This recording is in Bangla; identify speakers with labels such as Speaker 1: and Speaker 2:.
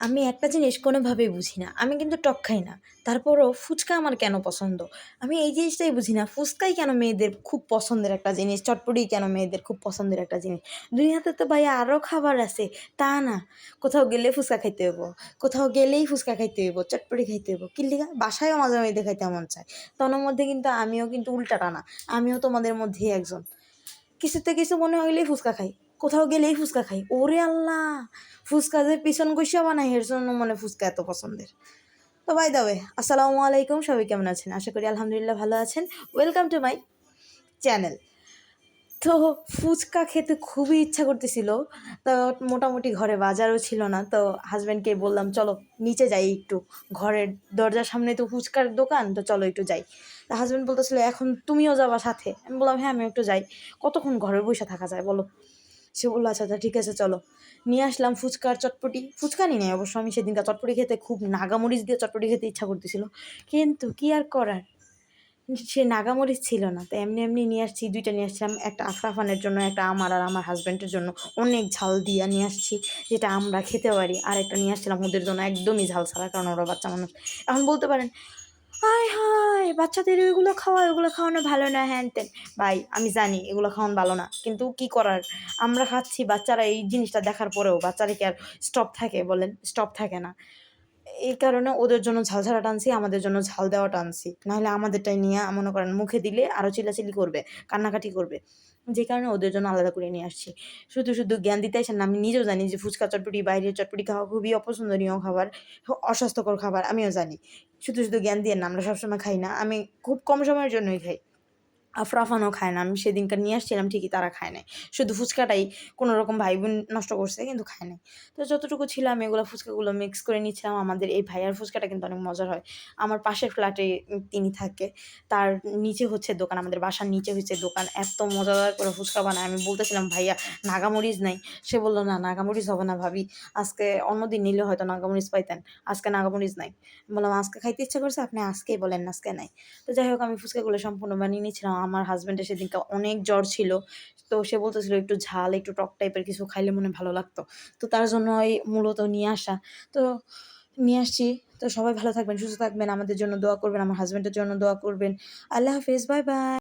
Speaker 1: আমি একটা জিনিস কোনোভাবেই বুঝি না। আমি কিন্তু টক খাই না। তারপরও ফুচকা আমার কেন পছন্দ? আমি এই জিনিসটাই বুঝি না। ফুচকাই কেন মেয়েদের খুব পছন্দের একটা জিনিস? চটপটি কেন মেয়েদের খুব পছন্দের একটা জিনিস? দুনিয়াতে তো ভাই আরও খাবার আছে। তা না। কোথাও গেলে ফুচকা খাইতে হইব। কোথাও গেলেই ফুচকা খাইতে হইব। চটপটি খাইতে হইব। কি লিগা? বাসায়ও মাঝে মাঝে খাইতে মন চায়। তখন মধ্যে কিন্তু আমিও কিন্তু উল্টাটা না। আমিও তোমাদের মধ্যেই একজন। কিছুতে কিছু মনে হইলেই ফুচকা খাই। কোথাও গেলেই ফুচকা খাই। ওরে আল্লাহ! ফুচকা যে পিছন কষিয়া বানাই, এর জন্য মনে ফুচকা এত পছন্দের। তো বাই দাবে আসসালামু আলাইকুম, সবাই কেমন আছেন? আশা করি আলহামদুলিল্লাহ ভালো আছেন। ওয়েলকাম টু মাই চ্যানেল তো ফুচকা খেতে খুবই ইচ্ছা করতেছিল, তো মোটামুটি ঘরে বাজারও ছিল না, তো হাজব্যান্ডকে বললাম, চলো, নিচে যাই একটু। ঘরের দরজার সামনে তো ফুচকার দোকান, তো চলো একটু যাই। তা হাজব্যান্ড বলতেছিল, এখন তুমিও যাবা সাথে। আমি বললাম হ্যাঁ আমি একটু যাই। কতক্ষণ ঘরে বসে থাকা যায় বলো? সে বলল আচ্ছা আচ্ছা ঠিক আছে, চলো। নিয়ে আসলাম ফুচকার চটপটি। ফুচকা নিয়ে নেই অবশ্য, আমি সেদিনকার চটপটি খেতে খুব নাগামরিচ দিয়ে চটপটি খেতে ইচ্ছা করতেছিল। কিন্তু কি আর করার? সে নাগামরিচ ছিল না, তো এমনি এমনি নিয়ে আসছি, দুইটা নিয়ে আসছিলাম, একটা আফরাফানের জন্য, একটা আমার আর আমার হাজব্যান্ডের জন্য। অনেক ঝাল দিয়ে নিয়ে আসছি, যেটা আমরা খেতে পারি। আর একটা নিয়ে আসছিলাম ওদের জন্য, একদমই ঝাল ছাড়া, কারণ ওরা বাচ্চা মানুষ। এখন বলতে পারেন হায় হায়, বাচ্চাদের এগুলো খাওয়া ওইগুলো খাওয়ানো ভালো না, হ্যান তেন ভাই, আমি জানি এগুলো খাওয়ানো ভালো না, কিন্তু কি করার? আমরা খাচ্ছি, বাচ্চারা এই জিনিসটা দেখার পরেও বাচ্চারা কি আর স্টপ থাকে বলেন? স্টপ থাকে না। এই কারণে ওদের জন্য ঝাল ছাড়া টানছি, আমাদের জন্য ঝাল দেওয়া টানছি। নাহলে আমাদেরটাই নিয়ে, মনে করেন, মুখে দিলে আরও চিল্লাচিল্লি করবে, কান্নাকাটি করবে। যে কারণে ওদের জন্য আলাদা করে নিয়ে আসছি। শুধু শুধু জ্ঞান দিতে আসেন আমি নিজেও জানি যে ফুচকা, চটপটি, বাইরের চটপটি খাওয়া খুবই অপছন্দনীয় খাবার, অস্বাস্থ্যকর খাবার, আমিও জানি। শুধু শুধু জ্ঞান দিয়ে না, আমরা সবসময় খাই না, আমি খুব কম সময়ের জন্যই খাই। আফরাফানও খায় না। আমি সেদিনকার নিয়ে আসছিলাম, ঠিকই তারা খায় নাই। শুধু ফুচকাটাই কোনো রকম ভাই বোন নষ্ট করছে, কিন্তু খায় নাই। তো যতটুকু ছিল আমি এগুলো ফুচকাগুলো মিক্স করে নিচ্ছিলাম। আমাদের এই ভাইয়ার ফুচকাটা কিন্তু অনেক মজার হয়। আমার পাশের ফ্ল্যাটে তিনি থাকে, তার নিচে হচ্ছে দোকান, আমাদের বাসার নিচে হচ্ছে দোকান। এত মজাদার করে ফুচকা বানায়। আমি বলতেছিলাম, ভাইয়া, নাগামরিচ নাই। সে বলল, না, নাগামরিচ হবে না ভাবি। আজকে অন্যদিন নিলে হয়তো নাগামরিচ পাইতেন। আজকে নাগামরিচ নাই। বললাম, আজকে খাইতে ইচ্ছা করছে? আপনি আজকেই বলেন, আজকে নাই। তো যাই হোক, আমি ফুচকাগুলো সম্পূর্ণ বানিয়ে নিয়েছিলাম আমার হাজব্যান্ডের সেদিনকে অনেক জ্বর ছিল। তো সে বলতেছিল একটু ঝাল, একটু টক টাইপের কিছু খাইলে মনে ভালো লাগতো। তো তার জন্য ওই মূলত নিয়ে আসা। তো নিয়ে আসছি। তো সবাই ভালো থাকবেন, সুস্থ থাকবেন। আমাদের জন্য দোয়া করবেন, আমার হাজব্যান্ডের জন্য দোয়া করবেন। আল্লাহ হাফেজ বাই বাই